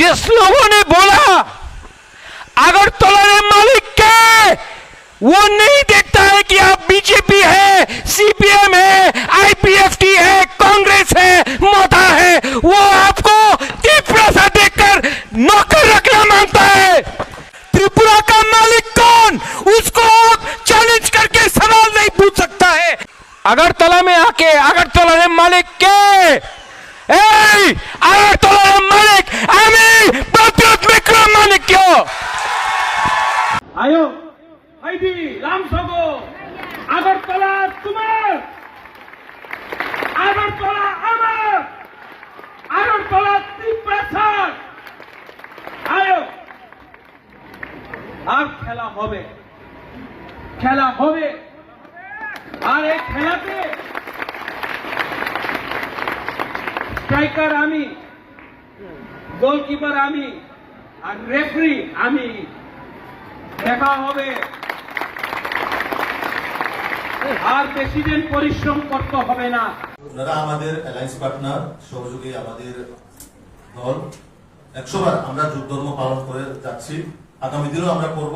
जिस लोगों ने बोला अगरतला ने मालिक के, वो नहीं देखता है कि आप बीजेपी है, सीपीएम है, आईपीएफटी है, कांग्रेस है, मोटा है। वो आपको तीव्र सा देखकर नौकर रखना माँगता है। त्रिपुरा का मालिक कौन? उसको आप चैलेंज करके सवाल नहीं पूछ सकता है। अगरतला में आके, अगरतला ने मालिक के এই আয়ো হাইদি রামসগো আগরতলা তোমার, আগরতলা আমার, আগরতলা ত্রিপ্রাসাদ আয়ো আর খেলা হবে খেলা হবে। আর এই খেলাতে স্ট্রাইকার আমি গোলকিপার আমি, আর রেফারি আমি। দেখা হবে। আর দিন পরিশ্রম করতে হবে না। ওনারা আমাদের অ্যালায়েন্স পার্টনার সহযোগী আমাদের দল একশো বার আমরা যুগ ধর্ম পালন করে যাচ্ছি। আগামী দিনেও আমরা করব।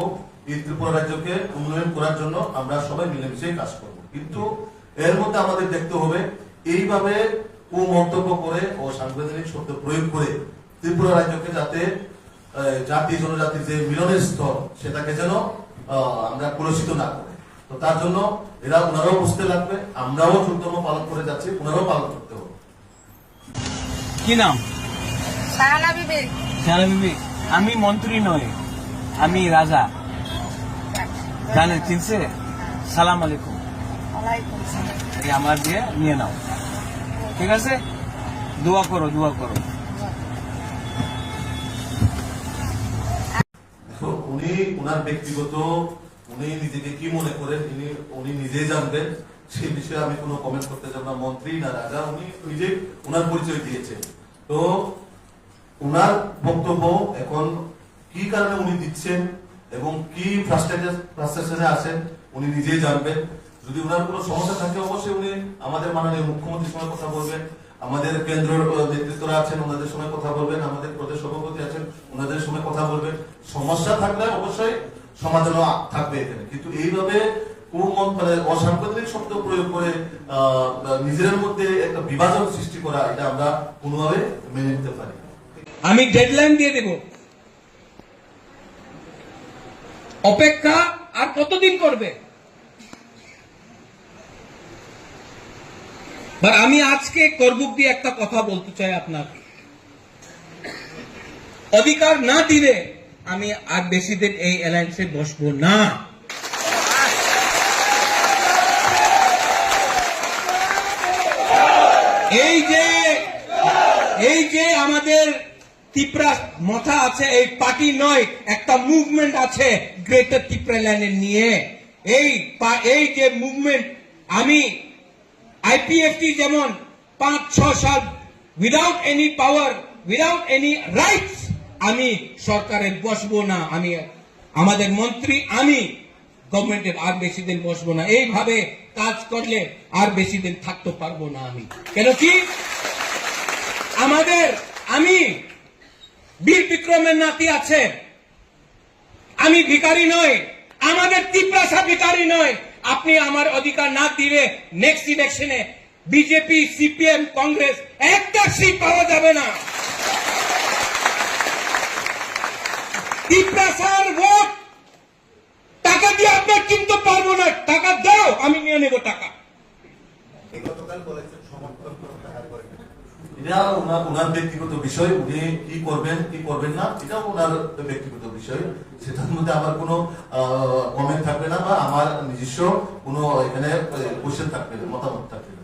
এই ত্রিপুরা রাজ্যকে উন্নয়ন করার জন্য আমরা সবাই মিলেমিশে কাজ করব। কিন্তু এর মধ্যে আমাদের দেখতে হবে, এইভাবে কুমন্তব্য করে ও সাংবিধানিক শব্দ প্রয়োগ করে ত্রিপুরা রাজ্যকে যাতে জাতি জনজাতির যে মিলনের স্তর সেটাকে যেন আহ, আমরা কলুষিত না করে। তো তার জন্য এরা ওনারাও বুঝতে লাগবে আমরাও যুদ্ধর্ম পালন করে যাচ্ছি ওনারাও পালন করতে হবে। কি নাম? সাহানা বিবি। জানা বিবি আমি মন্ত্রী নই আমি রাজা। জানেন চিনছে? সালাম আলাইকুম। আমার দিয়ে নিয়ে নাও। ঠিক আছে? দোয়া করো। দোয়া করো। ওনার ব্যক্তিগত, উনি নিজেকে কি মনে করেন? উনি উনি নিজেই জানবেন সেই বিষয়ে আমি কোনো কমেন্ট করতে যাব না। মন্ত্রী না রাজা, উনি নিজে ওনার পরিচয় দিয়েছেন। তো ওনার বক্তব্য এখন কি কারণে উনি দিচ্ছেন এবং কি ফ্রাস্ট্রেশনে আছেন, উনি নিজেই জানবেন। যদি ওনার কোনো সমস্যা থাকে, অবশ্যই উনি আমাদের মাননীয় মুখ্যমন্ত্রীর সঙ্গে কথা বলবেন। আমাদের কেন্দ্র নেতৃত্বরা আছেন, ওনাদের সঙ্গে কথা বলবেন। আমাদের প্রদেশ সভাপতি কথা বলবেন সমস্যা থাকলে অবশ্যই সমাধানও থাকবে এখানে। কিন্তু এইভাবে মানে শব্দ প্রয়োগ করে নিজেদের মধ্যে একটা বিভাজন সৃষ্টি করা, এটা আমরা কোনোভাবে মেনে নিতে পারি আমি ডেডলাইন দিয়ে দেব। অপেক্ষা আর কতদিন করবে? আমি আজকে করবুক দিয়ে একটা কথা বলতে চাই আপনার অধিকার না দিলে আমি আর বেশি দিন এই অ্যালায়েন্সে বসবো না। এই যে এই যে আমাদের তিপ্রা মাথা আছে, এই পার্টি নয়, একটা মুভমেন্ট আছে গ্রেটার তিপ্রা ল্যান্ডের নিয়ে। এই এই যে মুভমেন্ট আমি আইপিএফটি যেমন পাঁচ, ছ সাল without any power without any rights আমি সরকারের বসবো না, আমি, আমাদের মন্ত্রী, আমি গভর্নমেন্টের আর বেশি দিন বসবো না। এইভাবে কাজ করলে আর বেশি দিন থাকতে পারব না আমি। কেন কি? আমাদের, আমি, বীর বিক্রমের নাতি আছে। আমি ভিখারি নয় আমাদের তিপ্রাসা ভিকারি নয় আপনি আমার অধিকার না দিলে নেক্সট ইলেকশনে বিজেপি, সিপিএম, কংগ্রেস, একটা সিট পাওয়া যাবে না। তিপ্রাসার ভোট টাকা দিয়ে আপনার কিনতে পারব না। টাকা দাও আমি নিয়ে নেব টাকা। এটা ওনার ওনার ব্যক্তিগত বিষয় উনি কি করবেন কি করবেন না এটা ওনার ব্যক্তিগত বিষয়। সেটার মধ্যে আমার কোনো কমেন্ট থাকবে না বা আমার নিজস্ব কোনো এখানে কোশ্চেন থাকবে না মতামত থাকবে না।